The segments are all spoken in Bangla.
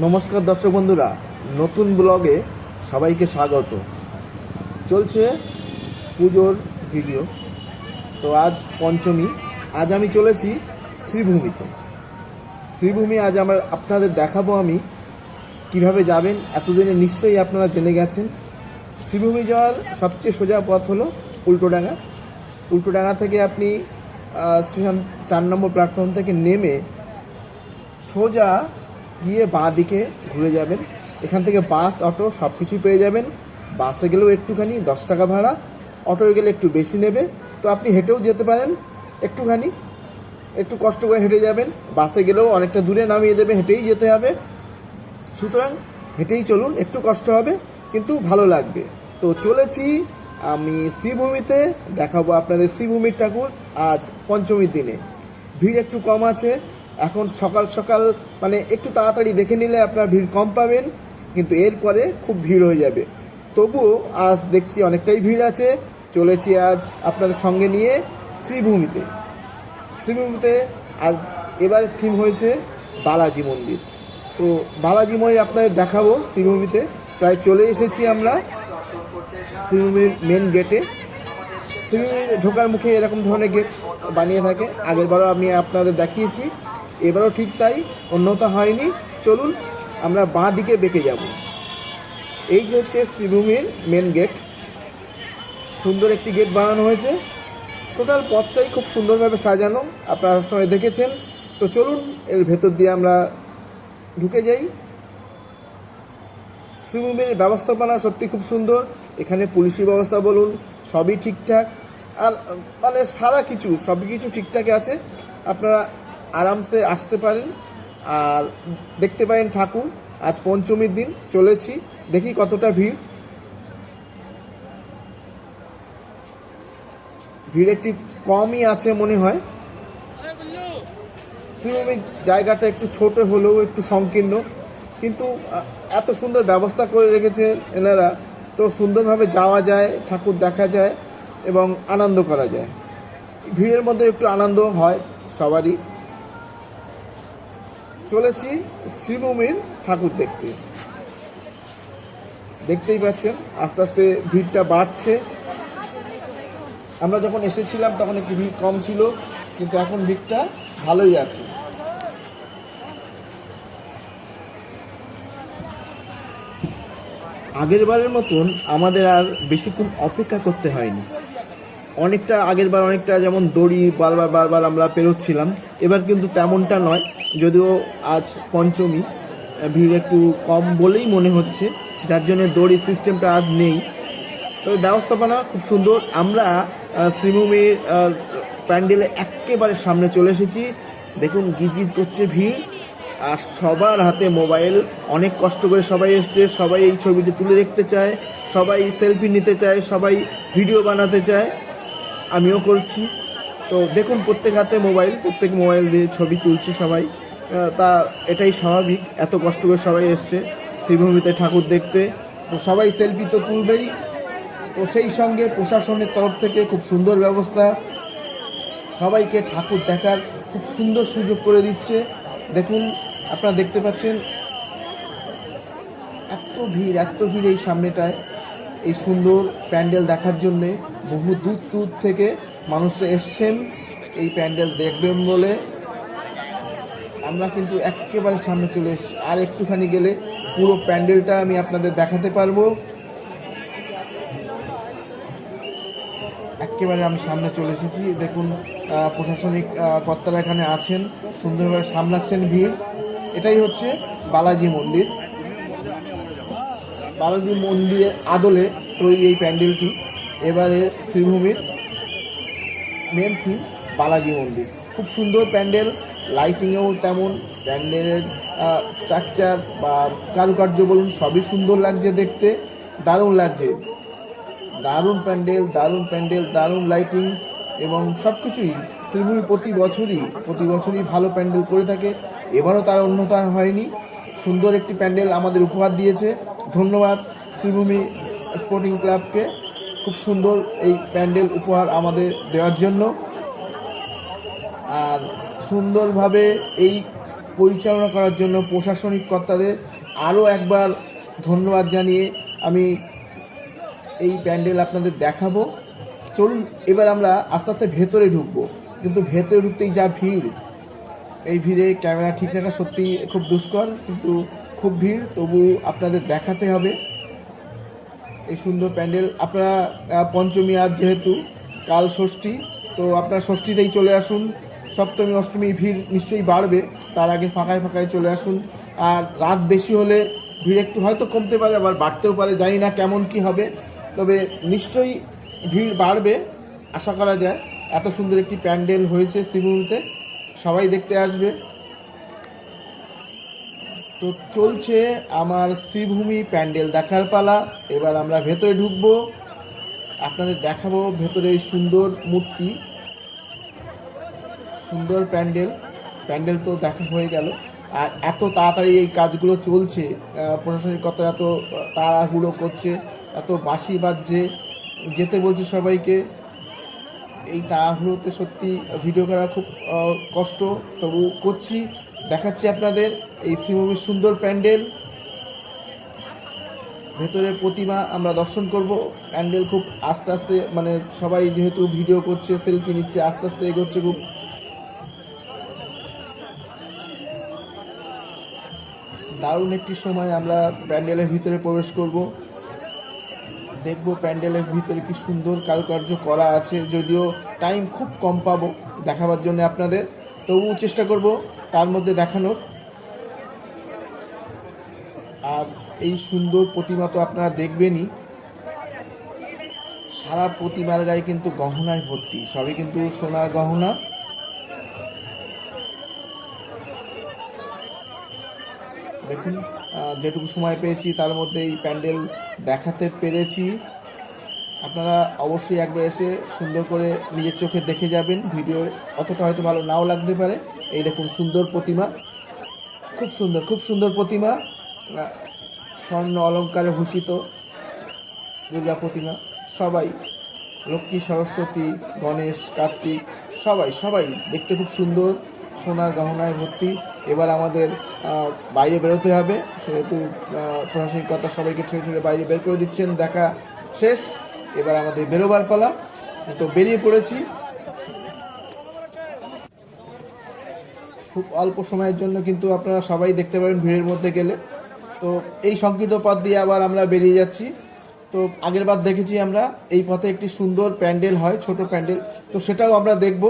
নমস্কার দর্শক বন্ধুরা, নতুন ব্লগে সবাইকে স্বাগত। চলছে পুজোর ভিডিও তো আজ পঞ্চমী, আজ আমি চলেছি শ্রীভূমিতে। শ্রীভূমি আজ আমার আপনাদের দেখাবো আমি কীভাবে যাবেন, এতদিনে নিশ্চয়ই আপনারা জেনে গেছেন। শ্রীভূমি যাওয়ার সবচেয়ে সোজা পথ হলো উল্টোডাঙ্গা। উল্টোডাঙ্গা থেকে আপনি স্টেশন চার নম্বর প্ল্যাটফর্ম থেকে নেমে সোজা গিয়ে বাঁ দিকে ঘুরে যাবেন। এখান থেকে বাস, অটো সব কিছুই পেয়ে যাবেন। বাসে গেলেও একটুখানি দশ টাকা ভাড়া, অটোয় গেলে একটু বেশি নেবে। তো আপনি হেঁটেও যেতে পারেন, একটুখানি, একটু কষ্ট করে হেঁটে যাবেন। বাসে গেলেও অনেকটা দূরে নামিয়ে দেবে, হেঁটেই যেতে হবে। সুতরাং হেঁটেই চলুন, একটু কষ্ট হবে, কিন্তু ভালো লাগবে। তো চলেছি আমি শ্রীভূমিতে, দেখাবো আপনাদের শ্রীভূমির ঠাকুর আজ পঞ্চমীর দিনে। ভিড় একটু কম আছে এখন সকাল সকাল মানে একটু তাড়াতাড়ি দেখে নিলে আপনার ভিড় কম পাবেন, কিন্তু এরপরে খুব ভিড় হয়ে যাবে। তবুও আজ দেখছি অনেকটাই ভিড় আছে, চলেছি আজ আপনাদের সঙ্গে নিয়ে শ্রীভূমিতে। শ্রীভূমিতে আজ এবারে থিম হয়েছে বালাজি মন্দির। তো বালাজি মন্দির আপনাদের দেখাবো শ্রীভূমিতে। প্রায় চলে এসেছি আমরা শ্রীভূমির মেন গেটে শ্রীভূমিতে ঢোকার মুখে এরকম ধরনের গেট বানিয়ে থাকে। আগেরবারও আমি আপনাদের দেখিয়েছি। এবারও ঠিক তাই, অন্যতা হয়নি। চলুন, আমরা বাঁ দিকে বেঁকে যাব। এই যে হচ্ছে শ্রীভূমির মেন গেট সুন্দর একটি গেট বানানো হয়েছে। টোটাল পথটাই খুব সুন্দরভাবে সাজানো। আপনারা সময় দেখেছেন। তো চলুন, এর ভেতর দিয়ে আমরা ঢুকে যাই। শ্রীভূমির ব্যবস্থাপনা সত্যি খুব সুন্দর। এখানে পুলিশি ব্যবস্থা বলুন, সবই ঠিকঠাক। আর মানে সারা কিছু সব কিছু ঠিকঠাক আছে। আপনারা আরামসে আসতে পারেন। আর দেখতে পারেন ঠাকুর, আজ পঞ্চমীর দিন, চলেছি। দেখি কতটা ভিড়। ভিড় একটি কমই আছে মনে হয়। শ্রীভূমির জায়গাটা একটু ছোট হলেও একটু সংকীর্ণ। কিন্তু এত সুন্দর ব্যবস্থা করে রেখেছে এনারা। তো সুন্দরভাবে যাওয়া যায়, ঠাকুর দেখা যায় এবং আনন্দ করা যায়। ভিড়ের মধ্যে একটু আনন্দ হয় সবারই। চলেছি শ্রীভূমির ঠাকুর দেখতে। দেখতেই পাচ্ছেন, আস্তে আস্তে ভিড়টা বাড়ছে। আমরা যখন এসেছিলাম তখন একটু ভিড় কম ছিল, কিন্তু এখন ভিড়টা ভালোই আছে। আগের বারের মতন আমাদের আর বেশিক্ষণ অপেক্ষা করতে হয়নি। অনেকটা আগের বার অনেকটা যেমন দড়ি বারবার বারবার আমরা পেরোচ্ছিলাম, এবার কিন্তু তেমনটা নয়। যদিও আজ পঞ্চমী ভিড় একটু কম বলেই মনে হচ্ছে, যার জন্য দড়ি সিস্টেমটা আজ নেই। তবে ব্যবস্থাপনা খুব সুন্দর। আমরা শ্রীভূমির প্যান্ডেলে একেবারে সামনে চলে এসেছি। দেখুন গিজিজ করছে ভিড়, আর সবার হাতে মোবাইল। অনেক কষ্ট করে সবাই এসছে, সবাই এই ছবিটি তুলে দেখতে চায়, সবাই সেলফি নিতে চায়, সবাই ভিডিও বানাতে চায়। আমিও করছি। তো দেখুন, প্রত্যেক হাতে মোবাইল, প্রত্যেক মোবাইল দিয়ে ছবি তুলছে সবাই। তা এটাই স্বাভাবিক। এত কষ্ট করে সবাই এসছে শ্রীভূমিতে ঠাকুর দেখতে। তো সবাই সেলফি তো তুলবেই। তো সেই সঙ্গে প্রশাসনের তরফ থেকে খুব সুন্দর ব্যবস্থা। সবাইকে ঠাকুর দেখার খুব সুন্দর সুযোগ করে দিচ্ছে। দেখুন, আপনারা দেখতে পাচ্ছেন, এত ভিড় এত ভিড় এই সামনেটায়। এই সুন্দর প্যান্ডেল দেখার জন্যে বহু দূর দূর থেকে মানুষরা এসছেন। এই প্যান্ডেল দেখবেন বলে আমরা কিন্তু একেবারে সামনে চলে এসছি। আর একটুখানি গেলে পুরো প্যান্ডেলটা আমি আপনাদের দেখাতে পারব। একেবারে আমি সামনে চলে এসেছি। দেখুন প্রশাসনিক কর্তারা এখানে আছেন। সুন্দরভাবে সামলাচ্ছেন ভিড়। এটাই হচ্ছে বালাজি মন্দির। বালাজি মন্দিরের আদলে তৈরি এই প্যান্ডেলটি। এবারে শ্রীভূমির মেন থিম বালাজি মন্দির। খুব সুন্দর প্যান্ডেল লাইটিংয়েও তেমন, প্যান্ডেলের স্ট্রাকচার বা কারুকার্য বলুন, সবই সুন্দর লাগছে দেখতে, দারুণ লাগছে। দারুণ প্যান্ডেল দারুণ প্যান্ডেল, দারুণ লাইটিং এবং সব কিছুই শ্রীভূমি প্রতি বছরই প্রতি বছরই ভালো প্যান্ডেল করে থাকে। এবারও তার অন্যতা হয়নি। সুন্দর একটি প্যান্ডেল আমাদের উপহার দিয়েছে। ধন্যবাদ শ্রীভূমি স্পোর্টিং ক্লাবকে খুব সুন্দর এই প্যান্ডেল উপহার আমাদের দেওয়ার জন্য। আর সুন্দরভাবে এই পরিচালনা করার জন্য প্রশাসনিক কর্তাদের আরও একবার ধন্যবাদ জানিয়ে আমি এই প্যান্ডেল আপনাদের দেখাবো। চলুন, এবার আমরা আস্তে আস্তে ভেতরে ঢুকবো। কিন্তু ভেতরে ঢুকতেই যা ভিড়, এই ভিড়ে ক্যামেরা ঠিক রাখা সত্যি খুব দুষ্কর, কিন্তু খুব ভিড়, তবু আপনাদের দেখাতে হবে। এই সুন্দর প্যান্ডেল, আপনারা পঞ্চমী আজ যেহেতু, কাল ষষ্ঠী, তো আপনারা ষষ্ঠীতেই চলে আসুন। সপ্তমী, অষ্টমী ভিড় নিশ্চয়ই বাড়বে, তার আগে ফাঁকায় ফাঁকায় চলে আসুন। আর রাত বেশি হলে ভিড় একটু হয়তো কমতে পারে, আবার বাড়তেও পারে, জানি না কেমন কি হবে। তবে নিশ্চয়ই ভিড় বাড়বে, আশা করা যায়। এত সুন্দর একটি প্যান্ডেল হয়েছে শ্রীভূমিতে সবাই দেখতে আসবে। তো চলছে আমার শ্রীভূমি প্যান্ডেল দেখার পালা। এবার আমরা ভেতরে ঢুকবো। আপনাদের দেখাবো ভেতরে সুন্দর মূর্তি। সুন্দর প্যান্ডেল। প্যান্ডেল তো দেখা হয়ে গেল। আর এত তাড়াতাড়ি এই কাজগুলো চলছে আহ, প্রশাসনিক কত এত তাড়াহুড়ো করছে এত বাঁশি বাজছে যেতে বলছে সবাইকে। এই তাড়াহুড়োতে সত্যি ভিডিও করা খুব কষ্ট। তবু করছি। দেখাচ্ছি আপনাদের এই শ্রীভূমির সুন্দর প্যান্ডেল। ভেতরে প্রতিমা আমরা দর্শন করব। প্যান্ডেল খুব আস্তে আস্তে মানে সবাই যেহেতু ভিডিও করছে, সেলফি নিচ্ছে, আস্তে আস্তে এগোচ্ছে খুব। দারুণ একটি সময় আমরা প্যান্ডেলের ভিতরে প্রবেশ করব। দেখব প্যান্ডেলের ভিতরে কি সুন্দর কারুকার্য করা আছে, যদিও টাইম খুব কম পাবো দেখাবার জন্য আপনাদের। তবুও চেষ্টা করব তার মধ্যে দেখানোর। আর এই সুন্দর প্রতিমা তো আপনারা দেখবেনই। সারা প্রতিমার গায়ে কিন্তু গহনায় ভর্তি, সবই কিন্তু সোনার গহনা। দেখুন যেটুকু সময় পেয়েছি তার মধ্যে এই প্যান্ডেল দেখাতে পেরেছি। আপনারা অবশ্যই একবার এসে সুন্দর করে নিজের চোখে দেখে যাবেন ভিডিও অতটা হয়তো ভালো নাও লাগতে পারে। এই দেখুন সুন্দর প্রতিমা। খুব সুন্দর খুব সুন্দর প্রতিমা। স্বর্ণ অলঙ্কারে ভূষিত দুর্গা প্রতিমা। সবাই, লক্ষ্মী, সরস্বতী, গণেশ, কার্তিক, সবাই সবাই দেখতে খুব সুন্দর। সোনার গহনায় ভর্তি। এবার আমাদের বাইরে বেরোতে হবে। সেহেতু প্রশাসনিক কথা সবাইকে ঠেলে ঠেলে বাইরে বের করে দিচ্ছেন। দেখা শেষ। এবার আমাদের বেরোবার পালা। তো বেরিয়ে পড়েছি। খুব অল্প সময়ের জন্য কিন্তু আপনারা সবাই দেখতে পাবেন ভিড়ের মধ্যে গেলে। তো এই সংকীর্ণ পথ দিয়ে আবার আমরা বেরিয়ে যাচ্ছি। তো আগের বার দেখেছি আমরা, এই পথে একটি সুন্দর প্যান্ডেল হয়, ছোট প্যান্ডেল। তো সেটাও আমরা দেখব।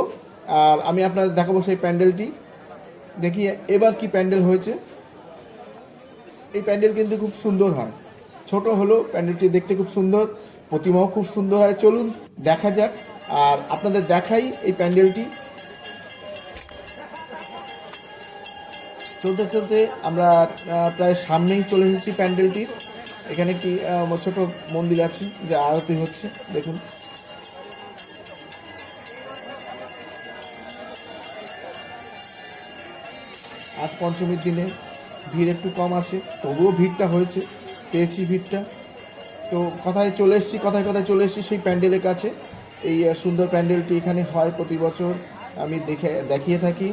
আর আমি আপনাদের দেখাবো সেই প্যান্ডেলটি। দেখি এবার কি প্যান্ডেল হয়েছে। এই প্যান্ডেল কিন্তু খুব সুন্দর হয়। ছোট হলো প্যান্ডেলটি দেখতে খুব সুন্দর। প্রতিমাও খুব সুন্দর হয়। চলুন দেখা যাক। আর আপনাদের দেখাই এই প্যান্ডেলটি। চলতে চলতে আমরা প্রায় সামনেই চলে এসেছি প্যান্ডেলটির। এখানে একটি ছোট মন্দির আছে যে আরতি হচ্ছে। দেখুন। আজ পঞ্চমীর দিনে ভিড় একটু কম আছে, তবুও ভিড়টা হয়েছে। পেয়েছি ভিড়টা। তো কথায় চলে এসেছি, কথায় কথায় চলে এসেছি সেই প্যান্ডেলের কাছে। এই সুন্দর প্যান্ডেলটি এখানে হয় প্রতি বছর। আমি দেখে, দেখিয়ে থাকি।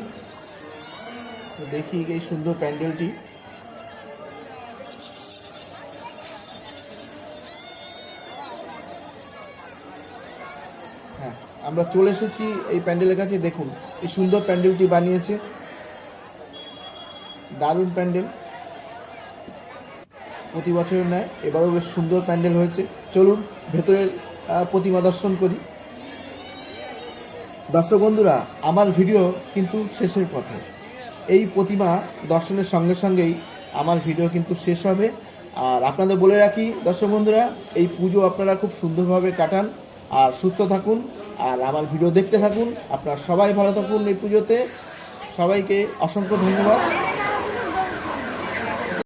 দেখি এই সুন্দর প্যান্ডেলটি। হ্যাঁ আমরা চলে এসেছি এই প্যান্ডেলের কাছে। দেখুন, এই সুন্দর প্যান্ডেলটি বানিয়েছে। দারুণ প্যান্ডেল। প্রতি বছরের ন্যায়, এবারও বেশ সুন্দর প্যান্ডেল হয়েছে। চলুন, ভেতরের প্রতিমা দর্শন করি। দর্শক বন্ধুরা, আমার ভিডিও কিন্তু শেষের পথে। এই প্রতিমা দর্শনের সঙ্গে সঙ্গেই আমার ভিডিও কিন্তু শেষ হবে। আর আপনাদের বলে রাখি, দর্শক বন্ধুরা, এই পুজো আপনারা খুব সুন্দরভাবে কাটান আর সুস্থ থাকুন। আর আমার ভিডিও দেখতে থাকুন। আপনারা সবাই ভালো থাকুন এই পুজোতে। সবাইকে অসংখ্য ধন্যবাদ।